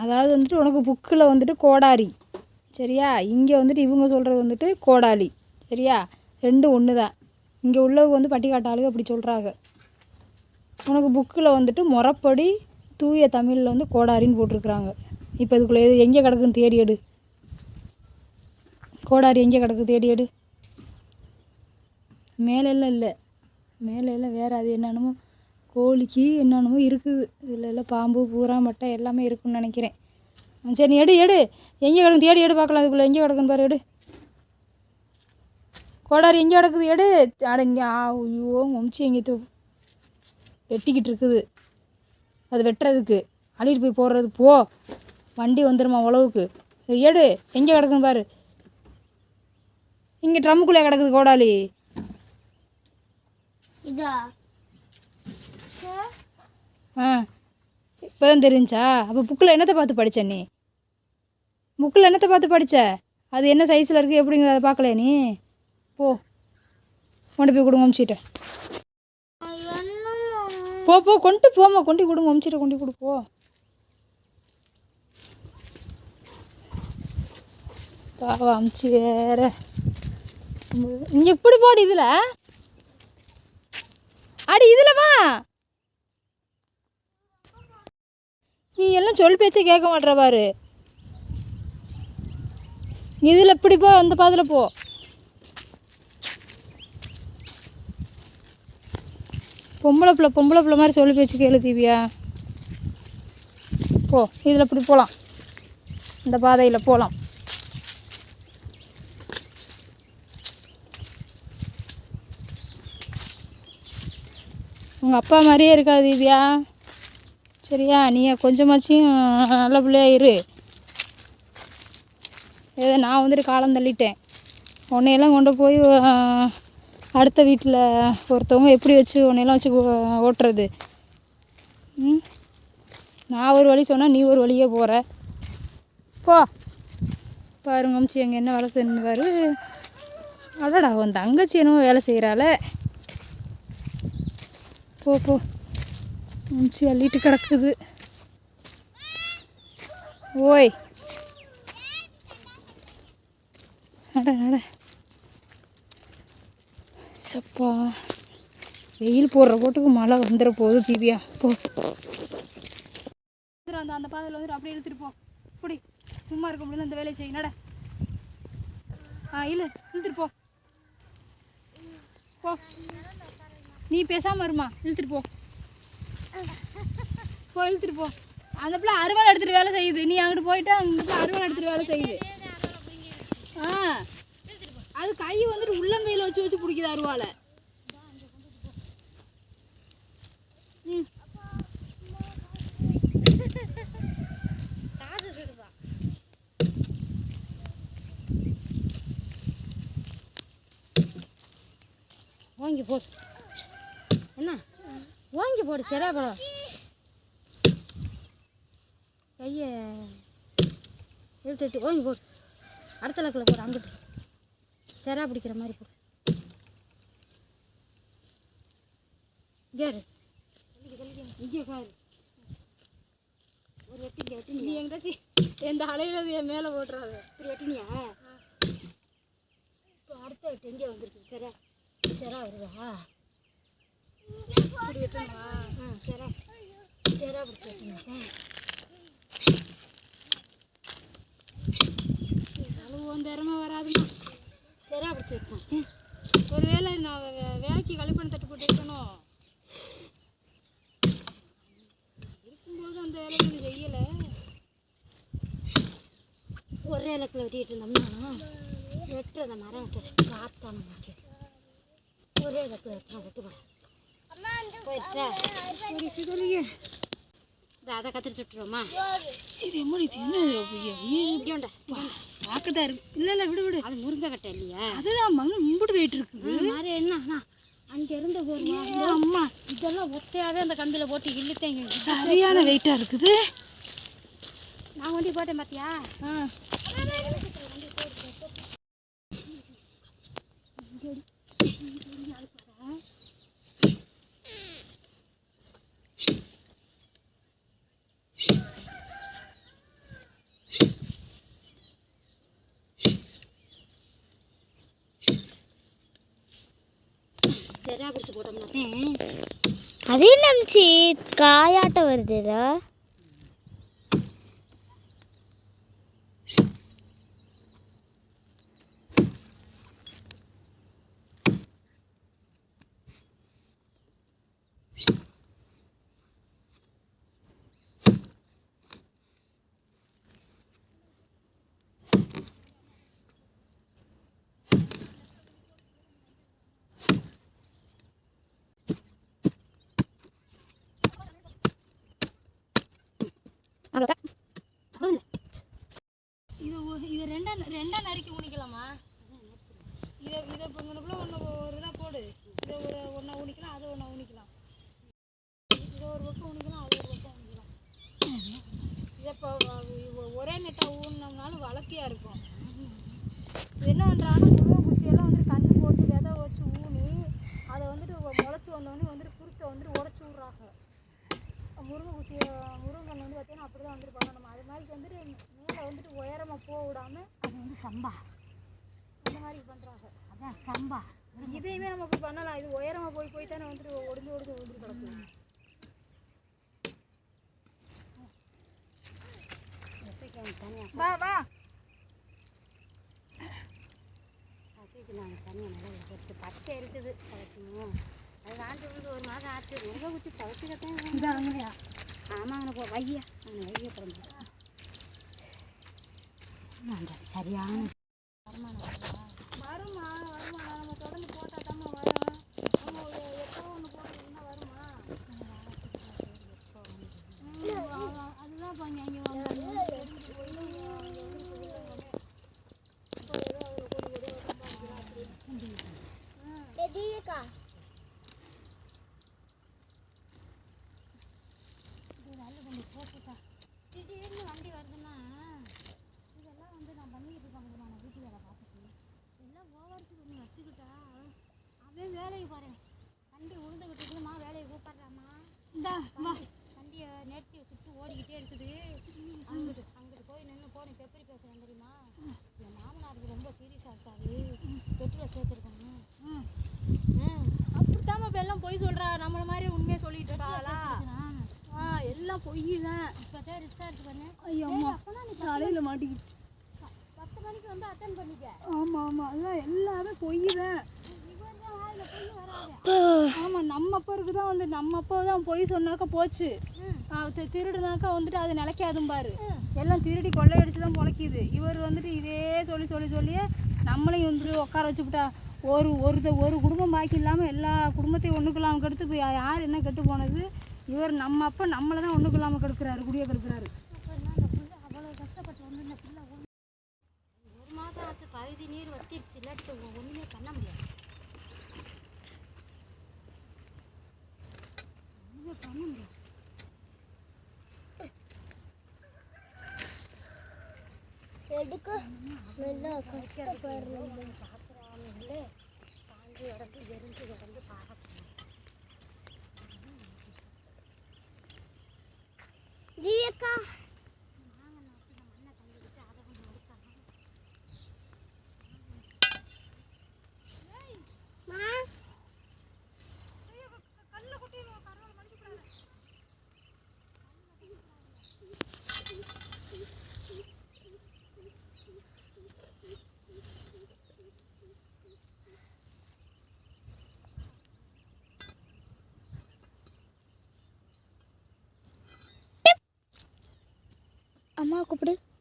அதாவது வந்துட்டு உனக்கு புக்கில் வந்துட்டு கோடாரி சரியா? இங்கே வந்துட்டு இவங்க சொல்கிறது வந்துட்டு கோடாலி சரியா? ரெண்டும் ஒன்று தான் இங்கே உள்ளவங்க வந்து பட்டிக்காட்டு ஆளுங்க அப்படி சொல்கிறாங்க உனக்கு புக்கில் வந்துட்டு முறப்படி தூய தமிழில் வந்து கோடாரின்னு போட்டிருக்குறாங்க. இப்போ இதுக்குள்ளே எது எங்கே கிடக்குன்னு தேடி எடு. கோடாரி எங்கே கிடக்கு தேடி எடு. மேலெல்லாம் இல்லை. மேலெல்லாம் வேறு அது என்னென்னமோ கோழிக்கு என்னென்னமோ இருக்குது. இதில் எல்லாம் பாம்பு பூரா மட்டை எல்லாமே இருக்குன்னு நினைக்கிறேன். சரி நீ எடு எடு. எங்கே கிடக்கு? தேடி எடு பார்க்கலாம். அதுக்குள்ளே எங்கே கிடக்குன்னு பாரு எடு. கோடாரி எங்கே கிடக்குது? எடு. அட இங்கே ஆ, ஐயோ மம்ச்சி எங்கே தூ வெட்டிக்கிட்டு இருக்குது. அது வெட்டுறதுக்கு. அழிட்டு போய் போடுறது போ. வண்டி வந்துடுமா உழவுக்கு. எடு. எங்கே கிடக்குன்னு பாரு. இங்கே ட்ரம்முக்குள்ளே கிடக்குது கோடாலி. இதா. ஆ. இப்போ தான் தெரிஞ்சா? அப்போ புக்கில் என்னத்தை பார்த்து படித்த நீ? புக்கில் என்னத்தை பார்த்து படித்த அது என்ன சைஸில் இருக்குது எப்படிங்கிறத பார்க்கல நீ? போ. கொண்டு போய் கொடுங்க அமிச்சிட்ட. போ போ கொண்டு போமா கொண்டு கொடுங்க அமிச்சிட்ட கொண்டு கொடு போ. பாவா அமிச்சு வேற. இங்கே இப்படி போடு இதில். அடி இதில் வா. நீ சொல் பேச்சே கேட்க மாட்டேறவாரு இதில் இப்படி போ அந்த பாதில் போ. பொம்பளை பிள்ளை பொம்பளை பிள்ளை மாதிரி சொல்லி பேச்சு கேளு தீவியா. போ இதில் இப்படி போகலாம் இந்த பாதையில் போகலாம் உங்கள் அப்பா மாதிரியே இருக்காது தீவியா? சரியா? நீ கொஞ்சமாச்சும் நல்ல பிள்ளையா இரு. ஏதோ நான் வந்துட்டு காலம் தள்ளிட்டேன். உன்னையெல்லாம் கொண்டு போய் அடுத்த வீட்டில் ஒருத்தவங்க எப்படி வச்சு உன்னையெல்லாம் வச்சு ஓ- ஓட்டுறது? ம்? நான் ஒரு வழி சொன்னால் நீ ஒரு வழியே போகிற போ. பாருங்க அமிச்சி எங்கள் என்ன வேலை செய்யணும் அடடா உன் தங்கச்சி என்னமோ வேலை செய்கிறாள போ போ. மூச்சு அள்ளிட்டு கிடக்குது. ஓய். அட நட சப்பா. வெயில் போடுற போட்டுக்கு மழை வந்துட போகுது தீபியா போ. அந்த அந்த பாதையில் வந்துடும் அப்படியே இழுத்துட்டு போ. இப்படி சும்மா இருக்க முடியல அந்த வேலையை செய்ய நட. ஆ இல்லை இழுத்துட்டு போ. போ. நீ பேசாமல் இருமா. இழுத்துட்டு போ. போ இழுத்துட்டு போ. அந்த பிள்ளை அறுவாள் எடுத்துகிட்டு வேலை செய்யுது. நீ அங்கிட்டு போயிட்டு அந்த பிள்ளை அறுவாள் எடுத்துகிட்டு வேலை செய்யுது. ஆ. அது கை வந்துட்டு உள்ளங்கையில் வச்சு வச்சு பிடிக்குது அருவாளை. ம். ஓங்கி போடு. என்ன? ஓங்கி போடு சரியா படம் கையை இழுத்துட்டு ஓங்கி போடு. அடுத்த லக்கில் போடு அங்கிட்டு. சரியா பிடிக்கிற மாதிரி போடு. கேரு இங்கே காரு ஒரு வெட்டி இங்கே வெட்டி நீ எங்கிட்டாச்சு எந்த அலையில என் மேலே போட்டுறாது இப்படி வெட்டினியா? இப்போ அடுத்த வெட்டு எங்கே வந்திருக்கு? சரியா சரியா வருதா? இப்படி வெட்டணுமா ஆ சரியா சரியா பிடிச்சி வெட்டினேன் உன் திறமை வராதுமா? சரியா பிடிச்சி வெட்டினேன் ஒருவேளை நான் வே- வே- வேலைக்கு கழிப்பணம் தட்டு போட்டு இருக்கணும் இருக்கும்போது அந்த வேலை நீ செய்யலை? ஒரே இலக்கில் வெட்டிட்டு இருந்தோம்னா வெட்டுறத மரம் வெட்டுறது காத்தான மாச்சு ஒரே இலக்கில் வெட்டுறோம் வெட்டுப்பட போயிடுச்சா ஒரு சிதறிய அதை கத்திரிச்சு விட்டுருவோமா? இது எப்படி இது என்ன இப்படியோண்டா பார்க்கதான் இருக்கு. இல்லை இல்லை விடு விடு. அது முருங்கை கட்டை இல்லையா. அதுதான் மகன் மும்பிட்டு போயிட்டு இருக்குது. மாதிரி என்ன அங்கே இருந்த ஒரு அம்மா. இதெல்லாம் ஒத்தையாவே அந்த கம்பியில் போட்டு இழுத்தேங்க சரியான வெயிட்டாக இருக்குது. நான் ஒண்டி போட்டேன் பார்த்தியா ஆ. அதே நம்பிச்சு காயாட்டம் வருது ஏதோ அவ்வளோதான் இது ஒ- இது ரெண்டா ரெண்டா நறுக்கி ஊனிக்கலாமா இதை இதை இப்போ இங்கனுக்குள்ள ஒன்று ஒரு இதாக போடு இதை ஒரு ஒன்றா ஊனிக்கலாம் அதை ஒன்றா ஊனிக்கலாம் இதை ஒரு பக்கம் ஊனிக்கலாம் அது ஒரு பக்கம் ஊனிக்கலாம் இதை இப்போ ஒரே நெட்டாக ஊனினோம்னாலும் வளர்த்தியாக இருக்கும். என்ன பண்ணுறாங்கன்னா முருங்கை குச்சியெல்லாம் வந்துட்டு கண்ணு போட்டு விதை வச்சு ஊனி அதை வந்துட்டு முளைச்சி வந்தோடனே வந்துட்டு குருத்தை வந்துட்டு உடச்சி விட்றாங்க. முருங்கை குச்சி முருங்கன் வந்து பார்த்தீங்கன்னா அப்படி தான் வந்துட்டு பண்ணணும். அது மாதிரி வந்துட்டு மேலே வந்துட்டு உயரமாக போக விடாம அது வந்து சம்பா. அந்த மாதிரி பண்ணுறாங்க அதான் சம்பா. இதையுமே நம்ம இப்படி பண்ணலாம். இது உயரமாக போய் போய் தானே வந்துட்டு ஒடிஞ்சு ஒடிஞ்சு விழுந்துட்டு கிடக்கு தனியாக வா வா. பசிக்கு நாங்கள் தனியாக நல்லா எடுத்து பச்சை இருக்குது கிடைக்கணும் அது வாங்கி வந்து ஒரு மாதம் ஆச்சு. முருகை குச்சி பழச்சிக்கத்தான் இதான் அங்கேயா ஆமாங்க போ வைய. நான் வைய பிறந்து சரியான வருமா வருமா நம்ம தொடர்ந்து போட்டால் தாம்மா வரும் நம்ம ஒரு எப்போ ஒன்று போட்டுருந்தா வருமா ம், ஆமா. அதுதான் கொஞ்சம் இங்கே வாங்க தெரிஞ்சு போய் அங்கே வந்து சொல்லுவாங்க. இப்போ ஏதோ அதில் கொடி கொடி சம்பாதிக்கலாம் அப்படின்னு எதிர்க்கா திடீர்னு வண்டி வருதுன்னா இதெல்லாம் வந்து நான் பண்ணிக்கிட்டு இருக்கேன் நான் வீட்டு வேலை பார்த்துட்டு எல்லாம் ஓவர்ஸ் பண்ணி வச்சுக்கிட்டா அவன் வேலைக்கு போகிறேன் வண்டி உழுந்துக்கிட்டு இருக்குதுமா வேலையை கூப்பிட்றாமா இந்தா வா வண்டியை நிறுத்தி வச்சுட்டு ஓடிக்கிட்டே இருக்குது அங்கிட்டு அங்கிட்டு போய் நின்று போனேன் பெப்பரி பேசுகிறேன் தெரியுமா என் மாமனாருக்கு ரொம்ப சீரியஸாக இருக்காது பெட்டில் சேர்த்துருக்காங்க ம் ம் அப்படித்தாம்மா இப்போ எல்லாம் பொய் சொல்கிறா நம்மள மாதிரி உண்மையை சொல்லிட்டு இருக்காளா ஆ எல்லாம் பொய் தான் இப்போ தான் ரிசர்ச் பண்ணேன் ஐயோ அம்மா தலையில் மாட்டிக்கிச்சு. பத்து மணிக்கு வந்து அட்டன் பண்ணிக்க. ஆமாம் ஆமாம் அதான் எல்லாமே பொய் தான் ஆமாம் நம்ம அப்பருக்கு தான் வந்து நம்ம அப்பா தான் பொய் சொன்னாக்கா போச்சு. திருடுனாக்கா வந்துட்டு அது நிலைக்காதும் பாரு. எல்லாம் திருடி கொள்ளையடிச்சு தான் பொழைக்குது. இவர் வந்துட்டு இதே சொல்லி சொல்லி சொல்லியே நம்மளையும் வந்துட்டு உட்கார வச்சுக்கிட்டா ஒரு ஒரு ஒரு குடும்பம் பாக்கி இல்லாமல் எல்லா குடும்பத்தையும் ஒன்றுக்குள்ளாமல் கெடுத்து இப்போ யார் என்ன கெட்டு போனது? இவர் நம்ம அப்பா நம்மளை தான் ஒன்றுக்குள்ளாமல் கெடுக்கிறாரு குடியே கெடுக்கிறாரு. என்ன அவ்வளோ கஷ்டப்பட்டு ஒரு மாதம் ஆச்சு பகுதி நீர் வத்திருச்சு இல்லாட்டி ஒன்றுமே பண்ண முடியாது ஒன்றுமே பண்ண முடியாது எடுக்க. நல்லா கஷ்டப்படுறோம் சாமிகளே தாங்கி உடம்பு எரிஞ்சு உடம்பு பார்க்க திவ்யக்கா அம்மா கூப்பிடு. அம்மா